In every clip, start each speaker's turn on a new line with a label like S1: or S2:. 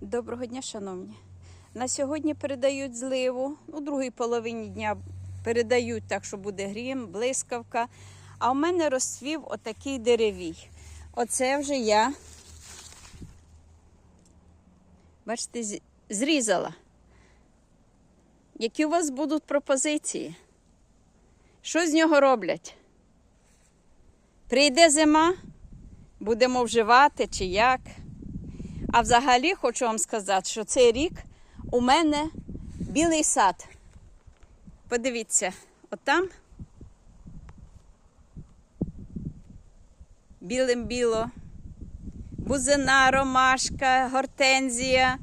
S1: Доброго дня, шановні. На сьогодні передають зливу. У другій половині дня передають так, що буде грім, блискавка. А у мене розцвів отакий деревій. Оце вже я, бачите, зрізала. Які у вас будуть пропозиції? Що з нього роблять? Прийде зима, будемо вживати чи як? А взагалі хочу вам сказати, що цей рік у мене білий сад. Подивіться, отам білим біло, бузина, ромашка, гортензія.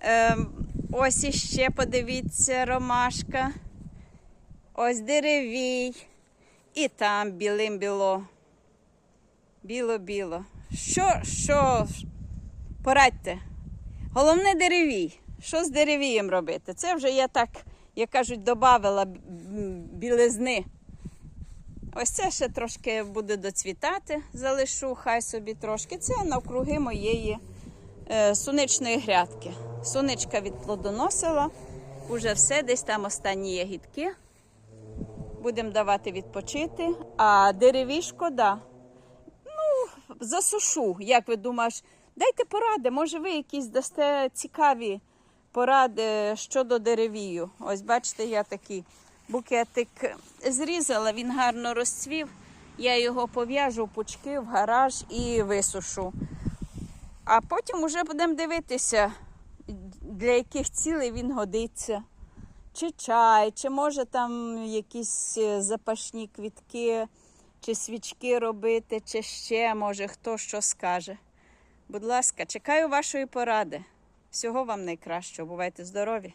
S1: Ем, ось іще, подивіться, ромашка. Ось деревій. І там білим біло. Біло-біло. Що, що, Порадьте. Головне деревій. Що з деревієм робити? Це вже я так, як кажуть, м, білизни. Ось це ще трошки буде доцвітати, залишу, хай собі трошки. Це навкруги моєї е, суничної грядки. Суничка відплодоносила, уже все, десь там останні ягідки. Будемо давати відпочити. А деревій шкода засушу. Як ви думаєш, дайте поради, може ви якісь дасте цікаві поради щодо деревію. Ось бачите, я такий букетик зрізала, він гарно розцвів. Я його пов'яжу в пучки в гараж і висушу. А потім вже будемо дивитися, для яких цілей він годиться. Чи чай, чи може там якісь е, запашні квітки, чи свічки робити, чи ще, може, хто що скаже. Будь ласка, чекаю вашої поради. Всього вам найкращого. Бувайте здорові!